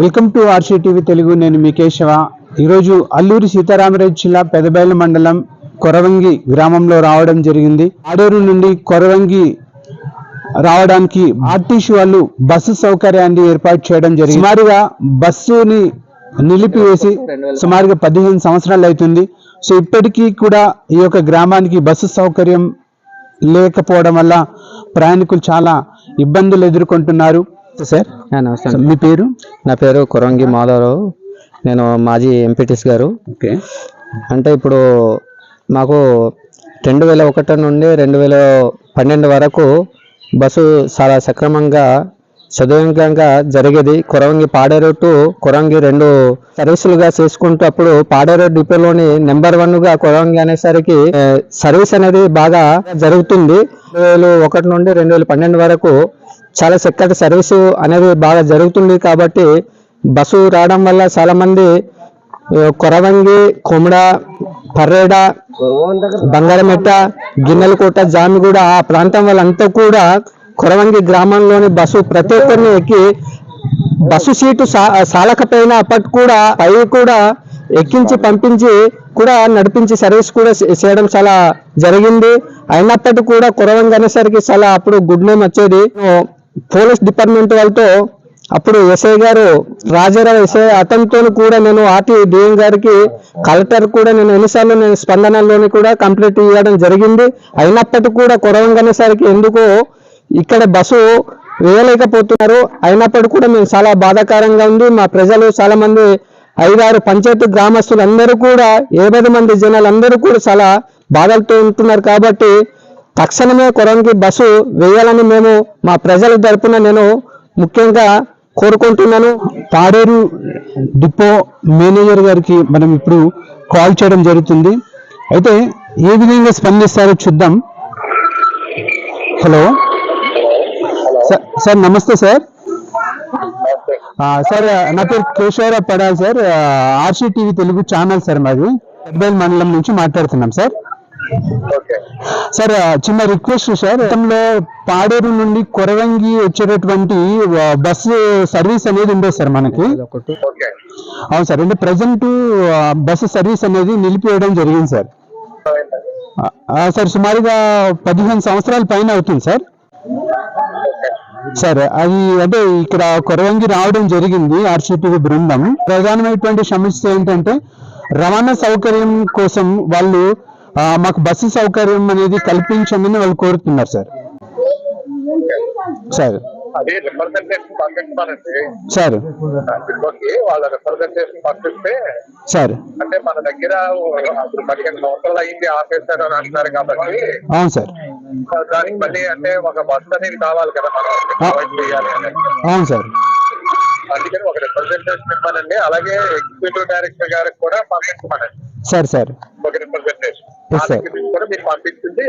Welcome to RCTV Telugu నేను మీ కేశవ. ఈరోజు అల్లూరి సీతారామరాజు జిల్లా పెదబయలు మండలం కొరవంగి గ్రామంలో రావడం జరిగింది. ఆడూరు నుండి కొరవంగి రావడానికి ఆర్టీసీ వాళ్ళు బస్సు సౌకర్యాన్ని ఏర్పాటు చేయడం జరిగింది. సుమారుగా బస్సుని నిలిపివేసి సుమారుగా పదిహేను సంవత్సరాలు అవుతుంది. సో ఇప్పటికీ కూడా ఈ యొక్క గ్రామానికి బస్సు సౌకర్యం లేకపోవడం వల్ల ప్రయాణికులు చాలా ఇబ్బందులు ఎదుర్కొంటున్నారు. సార్. నమస్తే సో అండి. మీ పేరు? నా పేరు కురంగి మాధవరావు. నేను మాజీ ఎంపీటీస్ గారు. ఓకే. అంటే ఇప్పుడు మాకు రెండు వేల ఒకటి నుండి రెండు వేల పన్నెండు వరకు బస్సు చాలా సక్రమంగా సదువేగంగా జరిగేది. కొరంగి పాడేరు టు కొరంగి రెండు సర్వీసులుగా చేసుకుంటూ అప్పుడు పాడేరు డిపోలోని నెంబర్ వన్గా కొరంగి అనేసరికి సర్వీస్ అనేది బాగా జరుగుతుంది. రెండు వేల ఒకటి నుండి రెండు వేల పన్నెండు వరకు చాలా చక్కటి సర్వీసు అనేది బాగా జరుగుతుంది కాబట్టి బస్సు రావడం వల్ల చాలా మంది కొరవంగి కొమడ పర్రేడ బంగారమెట్ట గిన్నెలకోట జామిగూడ ఆ ప్రాంతం వాళ్ళంతా కూడా కొరవంగి గ్రామంలోని బస్సు ప్రతి ఒక్కరిని ఎక్కి బస్సు సీటు సాలకపోయిన సాలకపోయినా అప్పటి కూడా పై కూడా ఎక్కించి పంపించి కూడా నడిపించి సర్వీస్ కూడా చేయడం చాలా జరిగింది. అయినప్పటికీ కూడా కొరవంగి అనేసరికి చాలా అప్పుడు గుడ్ నేమ్ వచ్చేది. పోలీస్ డిపార్ట్మెంట్ వాళ్ళతో అప్పుడు ఎస్ఐ గారు రాజారావు ఎస్ఐ అతనితో కూడా నేను ఆర్టీ డిఎం గారికి కలెక్టర్ కూడా నేను ఎన్నిసార్లు నేను స్పందనలోని కూడా కంప్లీట్ ఇవ్వడం జరిగింది. అయినప్పటికీ కూడా కొరవంగనేసరికి ఎందుకు ఇక్కడ బస్సు వేయలేకపోతున్నారు. అయినప్పటికీ కూడా మేము చాలా బాధాకరంగా ఉంది. మా ప్రజలు చాలా మంది ఐదారు పంచాయతీ గ్రామస్తులు అందరూ కూడా ఏభై మంది జనాలు అందరూ కూడా చాలా బాధలతో ఉంటున్నారు. కాబట్టి తక్షణమే కొరంగి బస్సు వేయాలని మేము మా ప్రజల తరపున నేను ముఖ్యంగా కోరుకుంటున్నాను. పాడేరు డిపో మేనేజర్ గారికి మనం ఇప్పుడు కాల్ చేయడం జరుగుతుంది. అయితే ఏ విధంగా స్పందిస్తారో చూద్దాం. హలో. సార్- సార్ నమస్తే సార్. సార్ నా పేరు Keshavarao Padal sir. RC TV Telugu channel sir మాది. మండలం నుంచి మాట్లాడుతున్నాం సార్. సార్ చిన్న రిక్వెస్ట్ సార్ గతంలో పాడేరు నుండి కొరవంగి వచ్చేటటువంటి బస్సు సర్వీస్ అనేది ఉండేది సార్ మనకి? అవును సార్ అంటే ప్రజెంట్ బస్సు సర్వీస్ అనేది నిలిపివేయడం జరిగింది సార్. సార్. సుమారుగా పదిహేను సంవత్సరాల పైన అవుతుంది సార్. సార్ అది అంటే ఇక్కడ కొరవంగి రావడం జరిగింది ఆర్సీటీ బృందం. ప్రధానమైనటువంటి సమస్య ఏంటంటే రవాణా సౌకర్యం కోసం వాళ్ళు మాకు బస్సు సౌకర్యం అనేది కల్పించమని వాళ్ళు కోరుతున్నారు సార్. సార్. అది రిప్రజెంటేషన్ సార్. వాళ్ళ రిప్రజెంటేషన్ పంపిస్తే సార్. అంటే మన దగ్గర అప్పుడు పదిహేను సంవత్సరాలు అయింది అని అంటున్నారు కాబట్టి అవును సార్. దానికి మళ్ళీ అంటే ఒక బస్ అనేది కావాలి కదా మనం. చేయాలి అవును సార్. అందుకని ఒక రిప్రజెంటేషన్ ఇవ్వనండి. అలాగే ఎగ్జిక్యూటివ్ డైరెక్టర్ గారికి కూడా పంపించమనండి. Sir sir. ఒక రిప్రజెంటేషన్ Yes, sir. వాళ్ళకి కూడా మీరు పంపించింది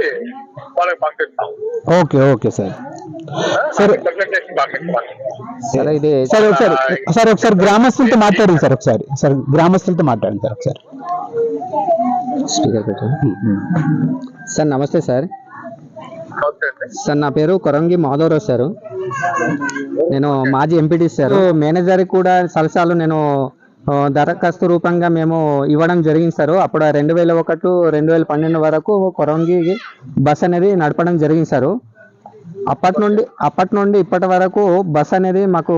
వాళ్ళకి పంపిస్తాం. ఓకే ఓకే సార్ సరే. రిప్రజెంటేషన్ పంపించమని సరే ఇది సార్ ఒకసారి సార్ ఒకసారి గ్రామస్తులతో మాట్లాడండి సార్ ఒకసారి. సార్ గ్రామస్తులతో మాట్లాడండి సార్ ఒకసారి. సార్ నమస్తే సార్ సార్ నా పేరు కొరంగి మాధవరావు సార్ నేను మాజీ ఎంపీటీ సార్ మేనేజర్ కూడా సలసాలు నేను దరఖాస్తు రూపంగా మేము ఇవ్వడం జరిగింది సార్. అప్పుడు రెండు వేల ఒకటి రెండు వేల పన్నెండు వరకు కొరంగి బస్ అనేది నడపడం జరిగింది సార్. అప్పటి నుండి అప్పటి నుండి ఇప్పటి వరకు బస్ అనేది మాకు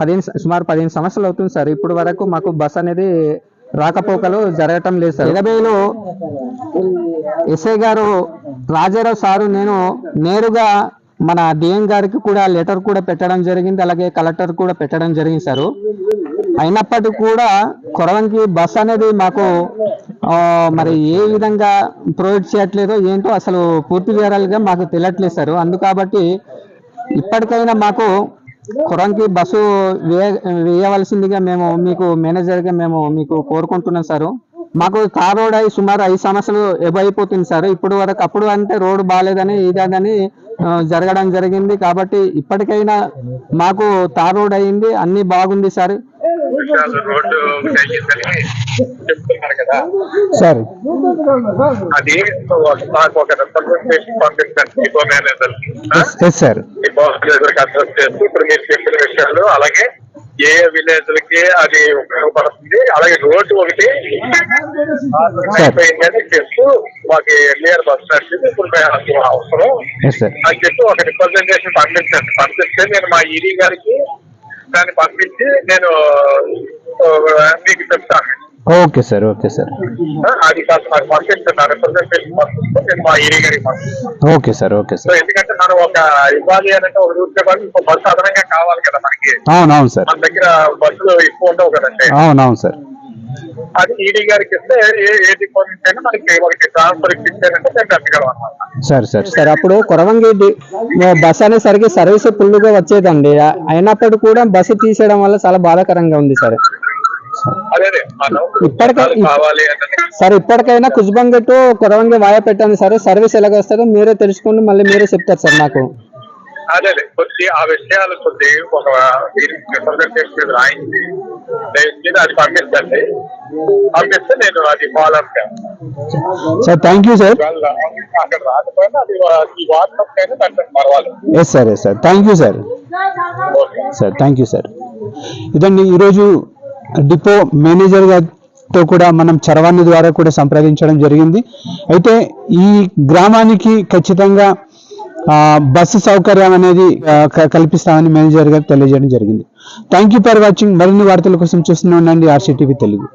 పదిహేను సుమారు పదిహేను సంవత్సరాలు అవుతుంది సార్. ఇప్పుడు వరకు మాకు బస్ అనేది రాకపోకలు జరగటం లేదు సార్. ఎనభైలో ఎస్ఐ గారు రాజారావు సారు నేను నేరుగా మన డిఎం గారికి కూడా లెటర్ కూడా పెట్టడం జరిగింది. అలాగే కలెక్టర్ కూడా పెట్టడం జరిగింది సార్. అయినప్పటికీ కూడా కొరవంకి బస్ అనేది మాకు మరి ఏ విధంగా ప్రొవైడ్ చేయట్లేదో ఏంటో అసలు పూర్తి వివరాలుగా మాకు తెలియట్లేదు సార్. అందు కాబట్టి ఇప్పటికైనా మాకు కొరంకి బస్సు వేయ వేయవలసిందిగా మేము మీకు మేనేజర్గా మేము మీకు కోరుకుంటున్నాం సార్. మాకు కార్ రోడ్ అయి సుమారు ఐదు సంవత్సరాలు ఎబో అయిపోతుంది సార్. ఇప్పుడు వరకు అప్పుడు అంటే రోడ్డు బాగాలేదని ఇదని జరగడం జరిగింది. కాబట్టి ఇప్పటికైనా మాకు తార్ రోడ్ అయింది అన్ని బాగుంది సార్. విషయాలు రోడ్డు అయ్యిందని చెప్తున్నారు కదా. సార్. అది నాకు ఒక రిప్రజెంటేషన్ పంపించండి depot manager sir. Depot manager address చేస్తూ ఇప్పుడు మీరు చెప్పిన విషయాలు అలాగే ఏ ఏ విలేజ్ లకి అది ఉపయోగపడుతుంది అలాగే రోడ్డు ఒకటి అయిపోయిందని చెప్తూ మాకు నియర్ బస్ స్టాండ్ ఇప్పుడు మేము అవసరం. అని చెప్పి ఒక రిప్రజెంటేషన్ పంపించండి. పంపిస్తే నేను మా ఈడీ గారికి దాన్ని పంపించి నేను మీకు చెప్తాను. Okay sir okay sir. అది కాదు నాకు ఆ రిప్రజెంటేషన్ పంపిస్తే నేను మా ఈడీ గారికి పంపిస్తాను. Okay sir okay sir. ఎందుకంటే మనం ఒక ఇవ్వాలి అంటే ఒక రూట్ ఇవ్వాలి ఇంకో బస్సు అదనంగా కావాలి కదా మనకి. అవునవును సార్. మన దగ్గర బస్సులు ఎక్కువ ఉండవు కదండి. అవునవును సార్. అది ఈడీ గారికి ఇస్తే ఏ డిపాజిట్ అయినా మనకి వాళ్ళకి ట్రాన్స్ఫర్ ఇచ్చారంటే మేము పెట్టగలం అనమాట సరే సార్ సార్ అప్పుడు కొరవంగి బస్ అనేసరికి సర్వీస్ ఫుల్గా వచ్చేదండి. అయినప్పటికీ కూడా బస్సు తీసేయడం వల్ల చాలా బాధాకరంగా ఉంది సార్. సార్ ఇప్పటికైనా కుజ్బంగి టు కొరవంగి వాయ పెట్టండి సార్. సర్వీస్ ఎలాగ వస్తుందో మీరే తెలుసుకుని మళ్ళీ మీరే చెప్తారు సార్ నాకు అదే అదే కొద్ది ఆ విషయాలు కొద్ది ఒక రిప్రజెంటేషన్ మీద రాయించి దయచేసి అది పంపించండి. పంపిస్తే నేను అది ఫాలో అప్ చేస్తాను. సార్ థ్యాంక్ యూ సార్ ఒకవేళ అక్కడ రాకపోయినా అది వా- ఈ వాట్సాప్ అయినా దాంట్లో పర్వాలేదు. Yes sir yes sir thank you sir sir thank you sir ఇదండి ఈరోజు డిపో మేనేజర్ గారితో కూడా మనం చరవాణి ద్వారా కూడా సంప్రదించడం జరిగింది. అయితే ఈ గ్రామానికి ఖచ్చితంగా బస్సు సౌకర్యం అనేది కల్పిస్తామని మేనేజర్ గారు తెలియజేయడం జరిగింది. థ్యాంక్ యూ ఫర్ వాచింగ్ మరిన్ని వార్తల కోసం చూస్తూనే ఉండండి. ఆర్సీటీవీ తెలుగు.